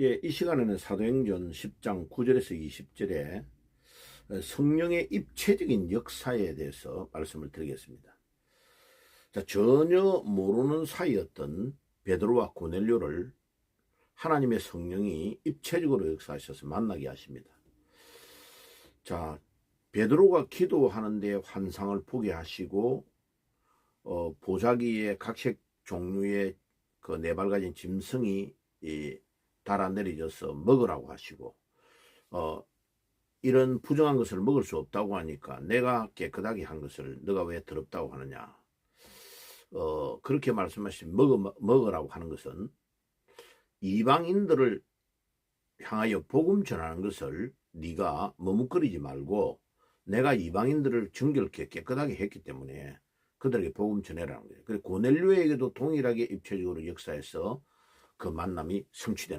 예, 이 시간에는 사도행전 10장 9절에서 20절에 성령의 입체적인 역사에 대해서 말씀을 드리겠습니다. 자, 전혀 모르는 사이였던 베드로와 고넬료를 하나님의 성령이 입체적으로 역사하셔서 만나게 하십니다. 자, 베드로가 기도하는데 환상을 보게 하시고 어, 보자기에 각색 종류의 그 네 발 가진 짐승이 이, 달아 내려져서 먹으라고 하시고 어, 이런 부정한 것을 먹을 수 없다고 하니까 내가 깨끗하게 한 것을 너가 왜 더럽다고 하느냐 어, 그렇게 말씀하신 먹어, 먹으라고 하는 것은 이방인들을 향하여 복음 전하는 것을 네가 머뭇거리지 말고 내가 이방인들을 정결케 깨끗하게 했기 때문에 그들에게 복음 전해라는 거예요. 그리고 고넬료에게도 동일하게 입체적으로 역사에서 그 만남이 성취되는 겁니다.